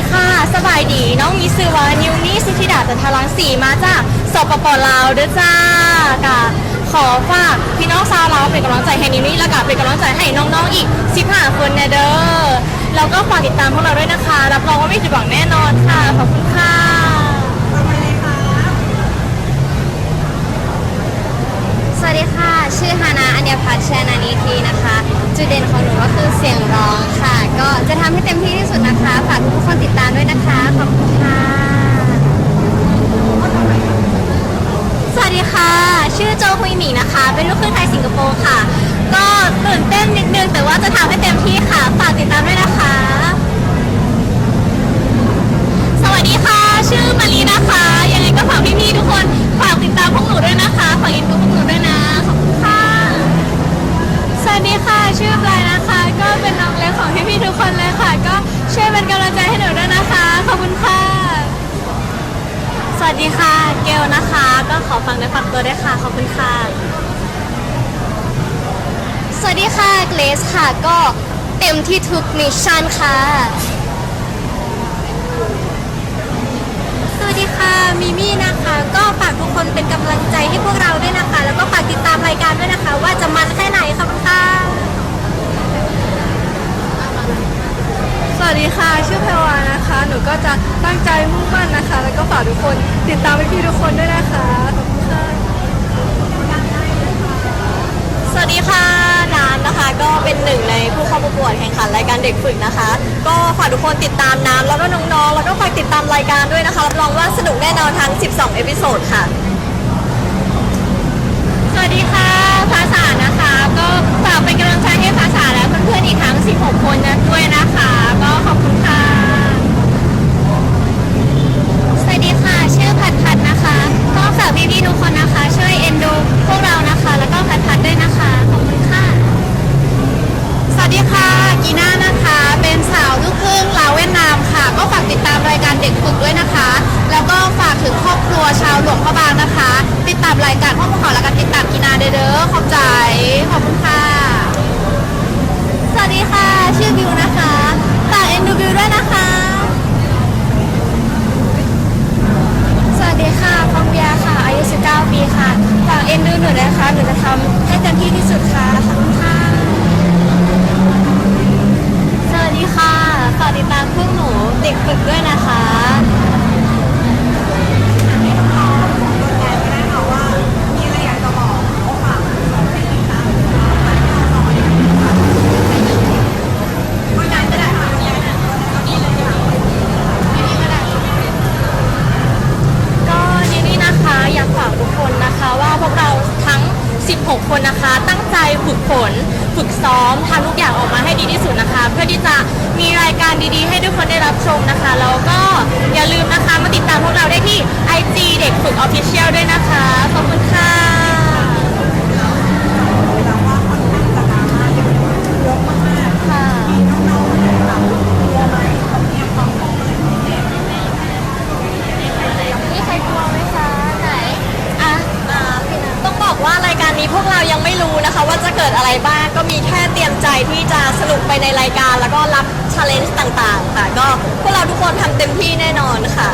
ดีค่ะ สบายดีน้องมีซื้อว่านิวนี่สุธิดาจันทรังสีมาจากสปปลาวเด้อจ้ากะขอฝากพี่น้องชาวลาวเป็นกำลังใจให้นิวนี่แล้วก็เป็นกำลังใจให้น้องๆอีก 15 คนนะเด้อแล้วก็ฝากติดตามพวกเราด้วยนะคะ รับรองว่าไม่ผิดหวังแน่นอนค่ะ ขอบคุณค่ะสวัสดีค่ะ ชื่อฮานาอัญญพัฒน์แชนานีทีนะคะ จุดเด่นของหนูก็คือเสียงร้องค่ะ ก็จะทำให้เต็มที่ที่สุดนะคะ นะคะ เป็นลูกครึ่งไทยสิงคโปร์ค่ะ ก็ตื่นเต้นนิดนึง แต่ว่าจะทำให้เต็มที่ค่ะ ฝากติดตามด้วยนะคะ สวัสดีค่ะ ชื่อมารีนะคะ ยังไงก็ฝากพี่ๆทุกคน ฝากติดตามพวกหนูด้วยนะคะ ฝากอินดูพวกหนูด้วยนะ ขอบคุณค่ะ สวัสดีค่ะ ชื่อปลายนะคะ ก็เป็นน้องเล็กของพี่ๆทุกคนเลยค่ะ ก็ช่วยเป็นกำลังใจให้หนูด้วยนะคะ ขอบคุณค่ะ สวัสดีค่ะ เกลนะคะ ก็ขอฟังและฝากตัวด้วยค่ะ ขอบคุณค่ะ สวัสดีค่ะเกรซค่ะ ก็เต็มที่ทุกมิชชั่นค่ะ สวัสดีค่ะ มิมี่นะคะ ก็ฝากทุกคนเป็นกำลังใจให้พวกเราด้วยนะคะ แล้วก็ฝากติดตามรายการด้วยนะคะ ว่าจะมันแค่ไหนขอบคุณค่ะ สวัสดีค่ะ ชื่อแพรวานะคะ หนูก็จะตั้งใจมุ่งมั่นนะคะ แล้วก็ฝากทุกคน ติดตามพี่ๆทุกคนด้วยนะคะ ขอบคุณค่ะ สวัสดีค่ะน้ำนะคะ ก็เป็นหนึ่งในผู้เข้าประกวดแข่งขันรายการเด็กฝึกนะคะ ก็ฝากทุกคนติดตามน้ำแล้วก็น้องๆ แล้วก็ฝากติดตามรายการด้วยนะคะ รับรองว่าสนุกแน่นอนทั้ง 12 เอพิโซดค่ะ สวัสดีค่ะ หนูนะคะหนูจะทำให้เต็มที่ที่สุดค่ะขอบคุณค่ะสวัสดีค่ะฝากติดตามพวกหนูเด็กฝึกด้วยนะคะ 6 คนนะคะ ตั้งใจฝึกฝน ฝึกซ้อมทำทุกอย่างออกมาให้ดีที่สุดนะคะ เพื่อที่จะมีรายการดีๆ ให้ทุกคนได้รับชมนะคะแล้วก็อย่าลืมนะคะมาติดตามพวกเราได้ที่ IG เด็กฝึกออฟฟิเชียลด้วยนะคะ ขอบคุณค่ะ ดอะไรบ้างก็มีแค่เตรียมใจที่จะสนุกไปในรายการ แล้วก็รับชาเลนจ์ต่างๆค่ะก็พวกเราทุกคนทำเต็มที่แน่นอนค่ะ